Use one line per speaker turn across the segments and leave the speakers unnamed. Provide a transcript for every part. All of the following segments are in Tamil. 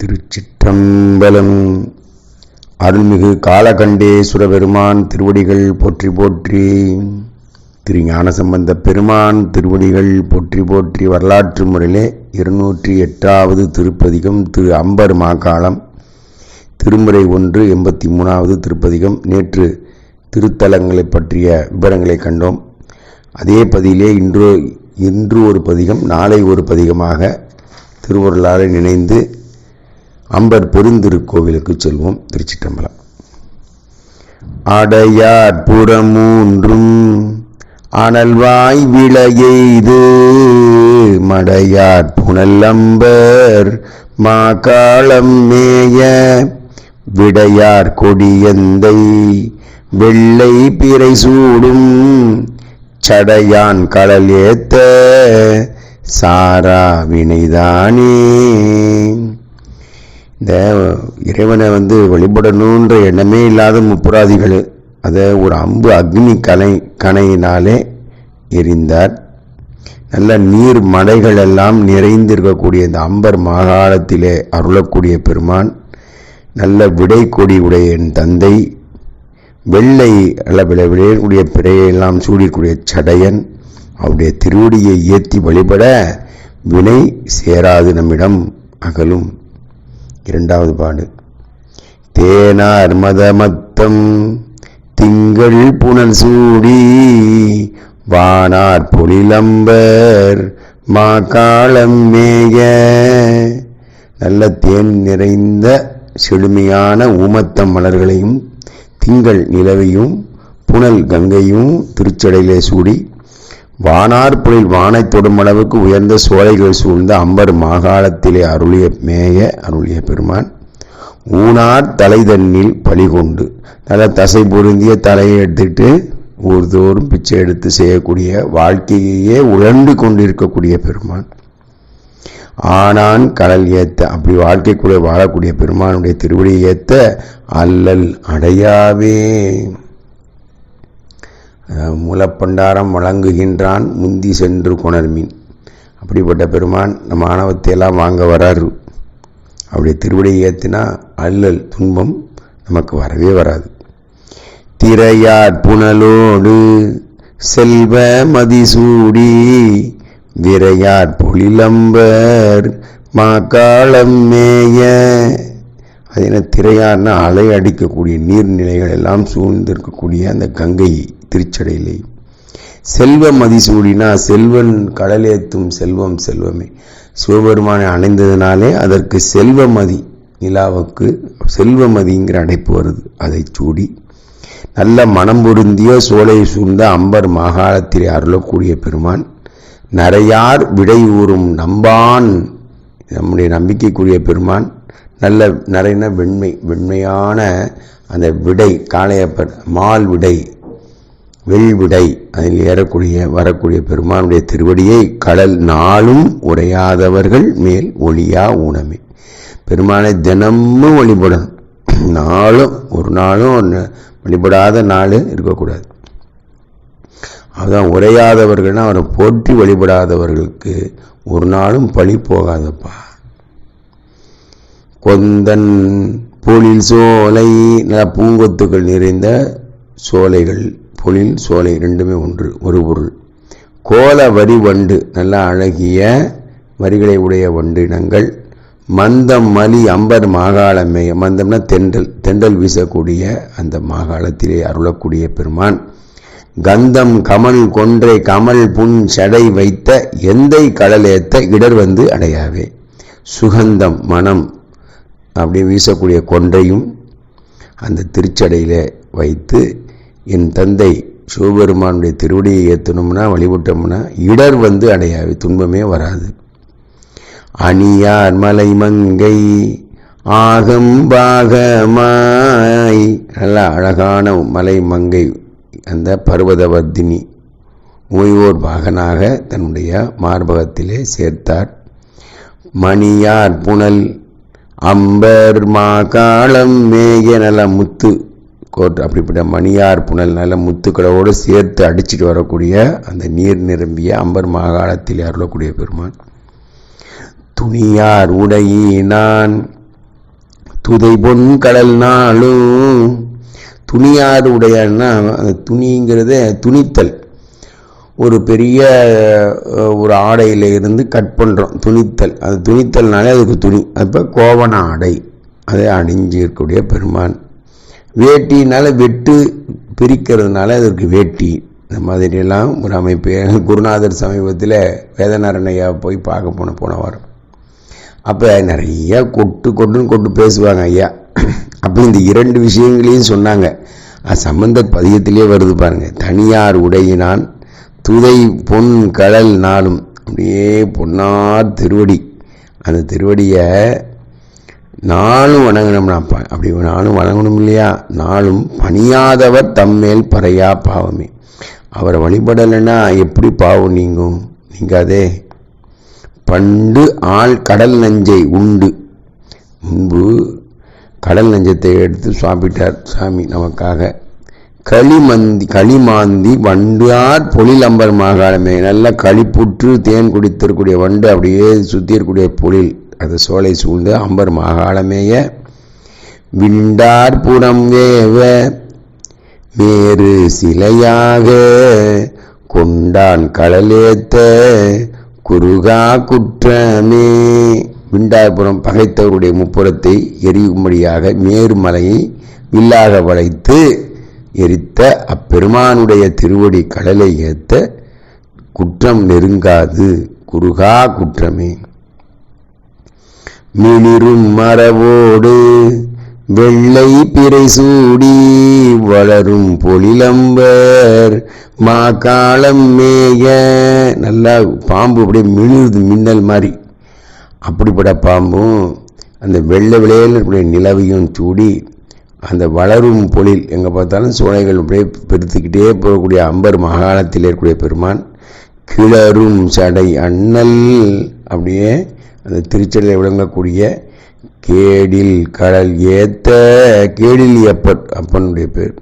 திருச்சிற்றம்பலம். அருள்மிகு காலகண்டேஸ்வர பெருமான் திருவடிகள் போற்றி போற்றி திரு ஞானசம்பந்த பெருமான் திருவடிகள் போற்றி போற்றி வரலாற்று முறையிலே இருநூற்றி எட்டாவது திருப்பதிகம் திரு அம்பர் மாகாளம் திருமுறை ஒன்று எண்பத்தி மூணாவது திருப்பதிகம். நேற்று திருத்தலங்களை பற்றிய விவரங்களை கண்டோம். அதே பதியிலே இன்று இன்று ஒரு பதிகம் நாளை ஒரு பதிகமாக திருவருளாரை நினைந்து அம்பர் பெருந்திருக்கோவிலுக்கு செல்வோம் திருச்சிற்றம்பலம். அடையாற்புறமூன்றும் அனல்வாய் விளையெய்து மடையாற் புனல்லம்பர் மாகாளம் மேய விடையார் கொடியந்தை வெள்ளை பிறை சூடும் சடையான் கடல் ஏத்த சாரா வினைதானே. இந்த இறைவனை வந்து வழிபடணுன்ற எண்ணமே இல்லாத முப்புராதிகள் அதை ஒரு அம்பு அக்னி கலை கணையினாலே எரிந்தார். நல்ல நீர் மடைகள் எல்லாம் நிறைந்திருக்கக்கூடிய இந்த அம்பர் மாகாணத்திலே அருளக்கூடிய பெருமான் நல்ல விடை கொடி உடைய என் தந்தை வெள்ளை அளவில் விளை விளையக்கூடிய பிறையெல்லாம் சூடிக்கூடிய சடையன் அவருடைய திருவடியை ஏற்றி வழிபட வினை சேராது நம்மிடம் அகலும். இரண்டாவது பாடு. தேனார் மதமத்தம் திங்கள் புனல் சூடி வானார் பொலிலம்பர் மா காலம் மேய. நல்ல தேன் நிறைந்த செழுமையான ஊமத்தம் மலர்களையும் திங்கள் நிலவையும் புனல் கங்கையும் திருச்சடையிலே சூடி வானார் பொழில் வானை தொடும் அளவுக்கு உயர்ந்த சோலைகள் சூழ்ந்த அம்பர் மாகாணத்திலே அருளிய மேய அருளிய பெருமான். ஊனார் தலைதள்ளில் பழி கொண்டு நல்ல தசை பொருந்திய தலையை எடுத்துட்டு ஊர்தோறும் பிச்சை எடுத்து செய்யக்கூடிய வாழ்க்கையே உழண்டு கொண்டிருக்கக்கூடிய பெருமான். ஆனான் கடல் ஏத்த அப்படி வாழ்க்கைக்குள்ளே வாழக்கூடிய பெருமானுடைய திருவடியை ஏத்த அல்லல் அடையாவே. முலப்பண்டாரம் வழங்குகின்றான் முந்தி சென்று கொணர்மீன். அப்படிப்பட்ட பெருமான் நம்ம ஆணவத்தையெல்லாம் வாங்க வராரு. அப்படி திருவிடையை ஏற்றினா அல்லல் துன்பம் நமக்கு வரவே வராது. திரையார் புனலோடு செல்வ மதிசூடி விரையார் பொழிலம்பர் மாக்காளம் மேய அது என்ன திரையார்னா அலை அடிக்கக்கூடிய நீர்நிலைகள் எல்லாம் சூழ்ந்திருக்கக்கூடிய அந்த கங்கை திருச்சடையிலே. செல்வம் மதிசூடினா செல்வன் கடலேத்தும் செல்வம் செல்வமே. சிவபெருமானை அணைந்ததினாலே அதற்கு செல்வமதி நிலாவுக்கு செல்வமதிங்கிற அடைப்பு வருது. அதை சூடி நல்ல மனம் பொருந்திய சோலை சூழ்ந்த அம்பர் மாகாணத்திலே அருளக்கூடிய பெருமான் நிறையார் விடை ஊறும் நம்பான் நம்முடைய நம்பிக்கைக்குரிய பெருமான் நல்ல நிறைய வெண்மை வெண்மையான அந்த விடை காளையப்பர் மால் விடை வெள்விடை அதில் ஏறக்கூடிய வரக்கூடிய பெருமானுடைய திருவடியை கடல் நாளும் உரையாதவர்கள் மேல் ஒளியா ஊனமே. பெருமானை தினமும் வழிபடணும். நாளும் ஒரு நாளும் ஒன்று வழிபடாத நாள் இருக்கக்கூடாது. அதுதான் உரையாதவர்கள்னா அவரை போற்றி வழிபடாதவர்களுக்கு ஒரு நாளும் பழி போகாதப்பா. கொந்தன் பொழில் சோலை நல்ல பூங்கொத்துக்கள் நிறைந்த சோலைகள். பொழில் சோலை ரெண்டுமே ஒன்று ஒரு பொருள். கோல வரி வண்டு நல்ல அழகிய வரிகளை உடைய வண்டினங்கள் மந்தம் மலி அம்பர் மாகாளமே மந்தம்னா தெண்டல் தெண்டல் வீசக்கூடிய அந்த மாகாளத்திலே அருளக்கூடிய பெருமான். கந்தம் கமல் கொன்றை கமல் புன் சடை வைத்த எந்தை கடலேத்த இடர் வந்து அடையாவே. சுகந்தம் மனம் அப்படி வீசக்கூடிய கொன்றையும் அந்த திருச்சடையில் வைத்து என் தந்தை சிவபெருமானுடைய திருவடியை ஏற்றணும்னா வழிபட்டோம்னா இடர் வந்து அடையாது துன்பமே வராது. அணியார் மலை மங்கை ஆகம்பாகமாய் நல்ல அழகான மலை மங்கை அந்த பர்வதவர்தினி ஓய்வோர் பாகனாக தன்னுடைய மார்பகத்திலே சேர்த்தார். மணியார் புனல் அம்பர் மாகாளம் மேய நல்ல முத்து. கோட் அப்படிப்பட்ட மணியார் புனல் நல்ல முத்துக்களோடு சேர்த்து அடிச்சிட்டு வரக்கூடிய அந்த நீர் நிரம்பிய அம்பர் மாகாணத்தில் அருளக்கூடிய பெருமான். துணியார் உடையினான் துதை பொன் கடல் நாளும். துணியார் உடையன்னா அந்த துணிங்கிறத துணித்தல். ஒரு பெரிய ஒரு ஆடையில இருந்து கட் பண்ணுறோம் துணித்தல். அது துணித்தல்னாலே அதுக்கு துணி. அப்போ கோவண ஆடை. அதை அணிஞ்சு இருக்கக்கூடிய பெருமான். வேட்டினால வெட்டு பிரிக்கிறதுனால அதற்கு வேட்டி. இந்த மாதிரியெல்லாம் ஒரு அமைப்பு. குருநாதர் சமீபத்தில் வேதநாரணையா போய் பார்க்க போன போன வாரம். அப்போ நிறைய கொட்டு கொட்டுன்னு கொட்டு பேசுவாங்க ஐயா. அப்போ இந்த இரண்டு விஷயங்களையும் சொன்னாங்க. அது சம்பந்த பதியத்திலே வருது பாருங்கள் தனியார் உடையினான் துதை பொன் கடல் நாளும் அப்படியே பொன்னார் திருவடி. அந்த திருவடியை நாளும் வணங்கணும்னாப்பா அப்படி நாளும் வணங்கணும் இல்லையா? நாளும் பணியாதவர் தம்மேல் பறையா பாவமே. அவரை வழிபடலைன்னா எப்படி பாவம் நீங்கும்? நீங்காதே. பண்டு ஆள் கடல் நஞ்சை உண்டு. முன்பு கடல் நஞ்சத்தை எடுத்து சாப்பிட்டார் சாமி நமக்காக. களிமந்தி களிமாந்தி வண்டார் பொழிலம்பர் மாகாணமே. நல்ல களிப்புற்று தேன் குடித்திருக்கூடிய வண்டு அப்படியே சுற்றி இருக்கக்கூடிய பொழில். அது சோலை சூழ்ந்து அம்பர் மாகாணமேய. விண்டார் புறம் வேவ மேறு சிலையாக கொண்டான் கடலேத்த குருகா குற்றமே. விண்டார்புறம் பகைத்தவருடைய முப்புறத்தை எரியும்படியாக மேருமலையை வில்லாக வளைத்து எரித்த அப்பெருமானுடைய திருவடி கடலை ஏத்த குற்றம் நெருங்காது. குருகா குற்றமே. மிளிரும் மரவோடு வெள்ளை பிறை சூடி வளரும் பொளிலம்பேர் மா காலம் மேய. நல்லா பாம்பு அப்படியே மிழுது மின்னல் மாதிரி. அப்படிப்பட்ட பாம்பும் அந்த வெள்ளை விளையல் இருக்கக்கூடிய நிலவையும் சூடி அந்த வளரும் பொழில் எங்கே பார்த்தாலும் சோலைகள் அப்படியே பெருத்துக்கிட்டே போகக்கூடிய அம்பர் மாகாணத்தில் இருக்கக்கூடிய பெருமான் கிளரும் சடை அண்ணல் அப்படியே அந்த திருச்சடையில் விளங்கக்கூடிய கேடில் கடல் ஏத்த கேடில் எப்பட் அப்பனுடைய பேர்.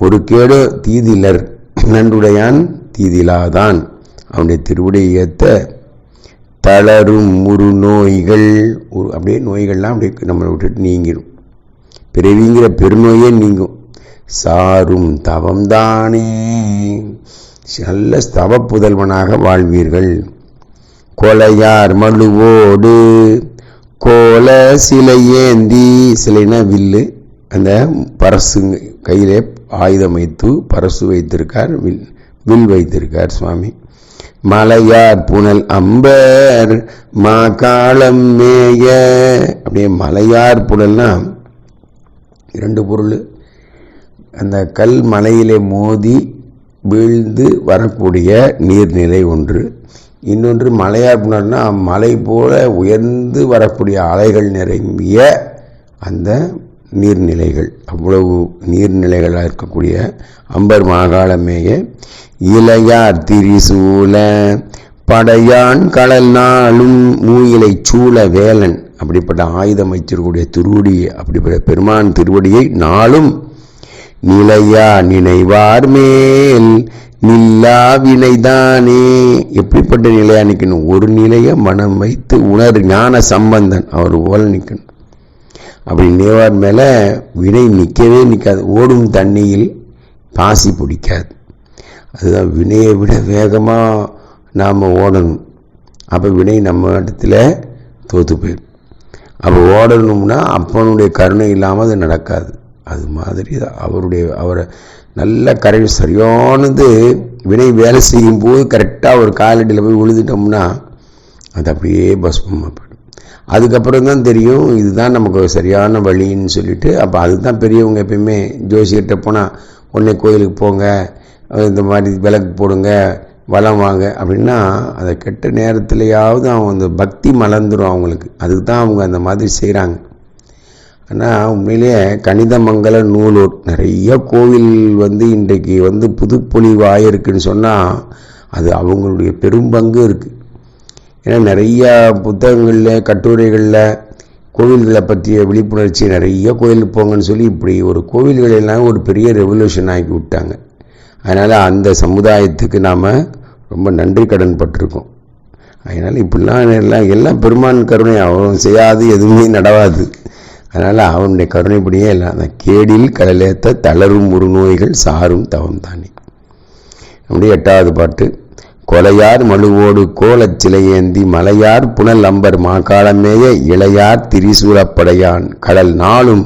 ஒரு கேடு தீதிலர் நன்றுடையான் தீதிலாதான். அவனுடைய திருவுடைய ஏத்த தளரும் ஒரு நோய்கள் ஒரு அப்படியே நோய்கள்லாம் அப்படியே நம்மளை விட்டுட்டு நீங்கிடும் பிறவிங்கிற பெருநோயே நீங்கும். சாரும் தவம்தானே. நல்ல ஸ்தவ புதல்வனாக வாழ்வீர்கள். கொலையார் மழுவோடு கோல சிலை ஏந்தி சிலைனா வில்லு. அந்த பரசு கையிலே ஆயுதம் வைத்து பரசு வைத்திருக்கார் வில் வில் வைத்திருக்கார் சுவாமி. மலையார் புனல் அம்பர் மா காலம் மேய. அப்படியே மலையார் புனல்னா இரண்டு பொருள். அந்த கல் மலையிலே மோதி வீழ்ந்து வரக்கூடிய நீர்நிலை ஒன்று. இன்னொன்று மலையார் அப்படின்னா மலை போல உயர்ந்து வரக்கூடிய அலைகள் நிரம்பிய அந்த நீர்நிலைகள். அவ்வளவு நீர்நிலைகளாக இருக்கக்கூடிய அம்பர் மாகாளமேய இளையார் திரிசூல படையான் கடல் நாளும் மூயிலை சூழ வேலன். அப்படிப்பட்ட ஆயுதம் வைத்திருக்கக்கூடிய திருவடி அப்படிப்பட்ட பெருமான் திருவடியை நாளும் நிலையா நினைவார் மேல் நில்லா வினைதானே. எப்படிப்பட்ட நிலையா நிற்கணும் ஒரு நிலையை மனம் வைத்து உணர் ஞான சம்பந்தன் அவர் போல நிற்கணும் அப்படி நினைவார் மேலே வினை நிற்கவே நிற்காது ஓடும் தண்ணியில் பாசி பிடிக்காது. அதுதான் வினையை விட வேகமாக நாம் ஓடணும். அப்போ வினை நம்ம இடத்துல தோற்று போயிடும். அப்போ ஓடணும்னா அப்பனுடைய கருணை இல்லாமல் அது நடக்காது. அது மாதிரி தான் அவருடைய அவரை நல்ல கரை சரியானது வினை வேலை செய்யும் போது கரெக்டாக ஒரு காலடியில் போய் விழுந்துட்டோம்னா அது அப்படியே பஸ்மமாக போயிடும் அதுக்கப்புறம் தான் தெரியும் இதுதான் நமக்கு சரியான வழின்னு சொல்லிட்டு அப்போ அதுதான் பெரியவங்க எப்பயுமே ஜோசியர்கிட்ட போனால் உடனே கோயிலுக்கு போங்க இந்த மாதிரி விளக்கு போடுங்க வளம் வாங்க அப்படின்னா அதை கெட்ட நேரத்துலையாவது அவங்க அந்த பக்தி மலர்ந்துடும் அவங்களுக்கு. அதுக்கு தான் அவங்க அந்த மாதிரி செய்கிறாங்க ஆனால் உண்மையிலேயே கணிதமங்கல நூலூர் நிறைய கோவில் வந்து இன்றைக்கு வந்து புதுப்பொழிவு ஆயிருக்குன்னு சொன்னால் அது அவங்களுடைய பெரும்பங்கு இருக்குது ஏன்னா நிறையா புத்தகங்களில் கட்டுரைகளில் கோவில்களை பற்றிய விழிப்புணர்ச்சி நிறைய கோயிலுக்கு போங்கன்னு சொல்லி இப்படி ஒரு கோவில்கள் எல்லாம் ஒரு பெரிய ரெவல்யூஷன் ஆக்கி விட்டாங்க. அதனால் அந்த சமுதாயத்துக்கு நாம் ரொம்ப நன்றி கடன் பட்டிருக்கோம். அதனால் இப்படிலாம் எல்லாம் எல்லாம் பெருமான் கருணை அவன் செய்யாது எதுவுமே நடவாது. அதனால் அவனுடைய கருணைப்படியே எல்லாம் அந்த கேடில் கடலேத்த தளரும் ஒரு நோய்கள் சாரும் தவம் தானே நம்முடைய எட்டாவது பாட்டு கொலையார் மழுவோடு கோலச் சிலையேந்தி மலையார் புனல் அம்பர் மாகாளமேய இளையார் திரிசூலப்படையான் கடல் நாளும்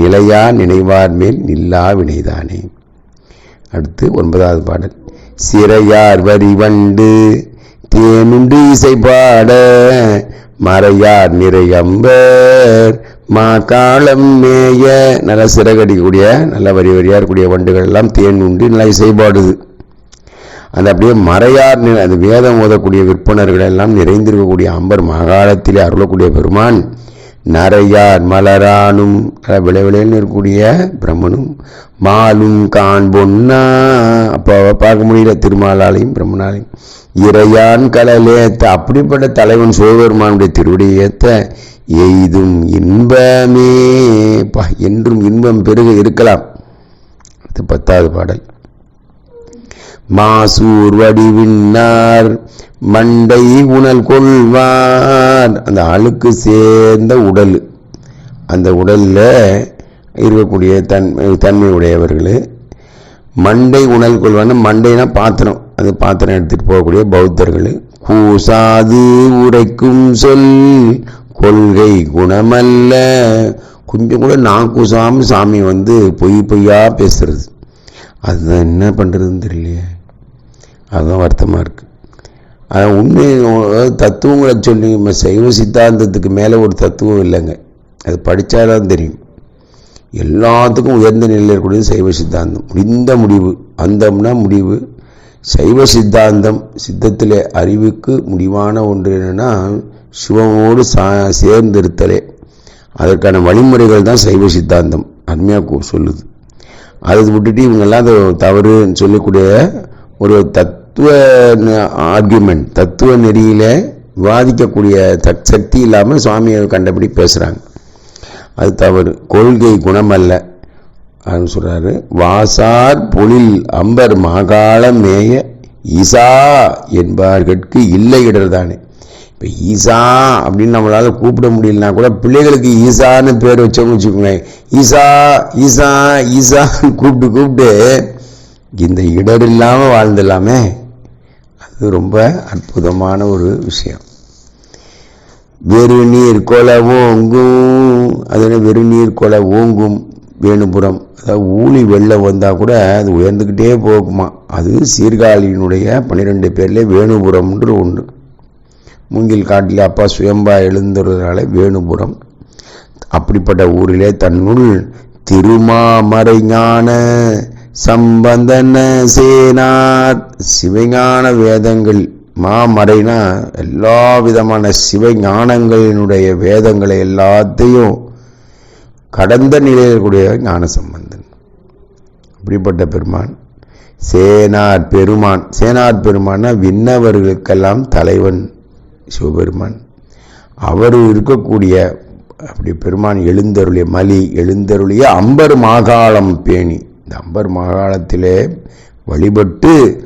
நிலையார் நினைவார் மேல் நில்லா வினைதானே. அடுத்து ஒன்பதாவது பாடல். சிறையார் வரி வண்டு தேனுண்டு இசை பாட மறையார் நிறையம்பர் காலம் மேய நல்லா சிறகடிக்கக்கூடிய நல்ல வரி வரியா இருக்கக்கூடிய வண்டுகள் எல்லாம் தேன் உண்டு நல்லா இசைப்பாடுது அந்த அப்படியே மறையார் நிலை அது வேதம் ஓதக்கூடிய விற்பனர்கள் எல்லாம் நிறைந்திருக்கக்கூடிய அம்பர் மகாலத்திலே அருளக்கூடிய பெருமான். நரையார் மலரானும் விளைவிளைன்னு இருக்கக்கூடிய பிரம்மனும் மாலும் கான் பொன்னா. அப்போ பார்க்க முடியல திருமாலாலையும் பிரம்மனாலையும். இறையான் கலலேத்த அப்படிப்பட்ட தலைவன் சிவபெருமானுடைய திருவிடையேத்த ஏத்த எய்தும் இன்பமே. பா என்றும் இன்பம் பெருக இருக்கலாம். அது பத்தாவது பாடல். மாசூர் வடிவின்னார் மண்டை உணல் கொள்வார். அந்த அழுக்கு சேர்ந்த உடல். அந்த உடலில் இருக்கக்கூடிய தன்மை தன்மை உடையவர்கள் மண்டை உணல் கொள்வான்னு மண்டைனா பாத்திரம். அது பாத்திரம் எடுத்துகிட்டு போகக்கூடிய பௌத்தர்கள் கூசாது உரைக்கும் சொல் கொள்கை குணமல்ல. கொஞ்சம் கூட நான் கூசாமல் சாமி வந்து பொய் பொய்யா பேசுறது. அதுதான் என்ன பண்ணுறதுன்னு தெரியலையே. அதுதான் வருத்தமாக இருக்குது ஆனால் உண்மை தத்துவங்களை சொல்லி நம்ம சைவ சித்தாந்தத்துக்கு மேலே ஒரு தத்துவம் இல்லைங்க. அது படித்தாதான் தெரியும். எல்லாத்துக்கும் உயர்ந்த நிலையில் இருக்கக்கூடியது சைவ சித்தாந்தம். முடிந்த முடிவு அந்தம்னா முடிவு. சைவ சித்தாந்தம் சித்தத்தில் அறிவுக்கு முடிவான ஒன்று என்னென்னா சிவமோடு சா சேர்ந்திருத்தலே. அதற்கான வழிமுறைகள் தான் சைவ சித்தாந்தம். அருமையாக சொல்லுது. அதை விட்டுட்டு இவங்கெல்லாம் அது தவறுன்னு சொல்லக்கூடிய ஒரு தத் தத்துவ ஆர்குமெண்ட் தத்துவ நெறியில் விவாதிக்கக்கூடிய தக் சக்தி இல்லாமல் சுவாமியை கண்டபடி பேசுகிறாங்க அது தவறு. கொள்கை குணமல்ல. அப்படின்னு சொல்கிறாரு வாசார் பொழில் அம்பர் மாகாள மேய ஈசா என்பார்கட்கு இல்லை இடர்தானே. இப்போ ஈசா அப்படின்னு நம்மளால் கூப்பிட முடியலனா கூட பிள்ளைகளுக்கு ஈசான்னு பேர் வச்சோம்னு வச்சுக்கோங்களேன். ஈசா ஈசா ஈசான்னு கூப்பிட்டு கூப்பிட்டு இந்த இடர் இல்லாமல் வாழ்ந்துடலாமே. இது ரொம்ப அற்புதமான ஒரு விஷயம். வெறுநீர் கொலை ஓங்கும். அதனால் வெறு நீர் கொலை ஓங்கும் வேணுபுரம். அதாவது ஊழி வெள்ளம் வந்தால் கூட அது உயர்ந்துக்கிட்டே போகுமா? அது சீர்காழியினுடைய பன்னிரெண்டு பேரில் வேணுபுரம்ன்ற ஒன்று மூங்கில் காட்டில் அப்பா சுயம்பா எழுந்துறதுனால வேணுபுரம். அப்படிப்பட்ட ஊரிலே தன்னுள் திருமாமறை ஞான சம்பந்தன சேனார் சிவஞான வேதங்கள் மாமறைனா எல்லா விதமான சிவஞானங்களினுடைய வேதங்களை எல்லாத்தையும் கடந்த நிலையில் கூடிய ஞான சம்பந்தன். அப்படிப்பட்ட பெருமான். சேனார் பெருமான். சேனார் பெருமானா விண்ணவர்களுக்கெல்லாம் தலைவன் சிவபெருமான். அவர் இருக்கக்கூடிய அப்படி பெருமான் எழுந்தருளிய மலி எழுந்தருளிய அம்பர் மாகாளம் பேணி. தம்பர் அம்பர் வழிபட்டு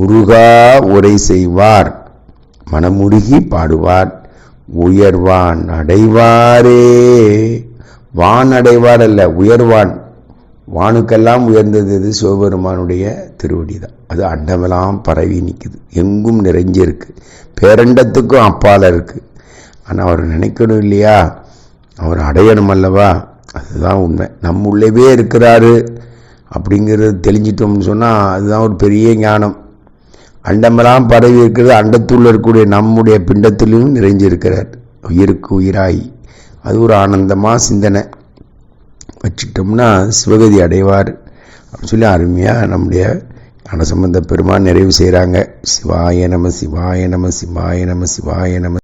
உருகா உரை செய்வார். மனமுருகி பாடுவார். உயர்வான் அடைவாரே. வான் அடைவார் அல்ல உயர்வான். வானுக்கெல்லாம் உயர்ந்தது இது சிவபெருமானுடைய திருவடி தான் அது அண்டமெல்லாம் பரவி நிற்குது எங்கும் நிறைஞ்சிருக்கு பேரண்டத்துக்கும் அப்பால் இருக்குது ஆனால் அவர் நினைக்கணும் இல்லையா? அவர் அடையணும் அல்லவா? அதுதான் உண்மை. நம்ம உள்ளவே இருக்கிறாரு. அப்படிங்கிறது தெளிஞ்சிட்டோம்னு சொன்னால் அதுதான் ஒரு பெரிய ஞானம். அண்டமெல்லாம் பரவி இருக்கிறது அண்டத்துள்ள இருக்கக்கூடிய நம்முடைய பிண்டத்திலும் நிறைஞ்சிருக்கிறார். உயிருக்கு உயிராய். அது ஒரு ஆனந்தமாக சிந்தனை. வச்சுட்டோம்னா சிவகதி அடைவார். அப்படின்னு சொல்லி அருமையாக நம்முடைய ஞானசம்பந்த பெருமான் நிறைவு செய்கிறாங்க சிவாய நம சிவாய நம சிவாய நம சிவாய நம.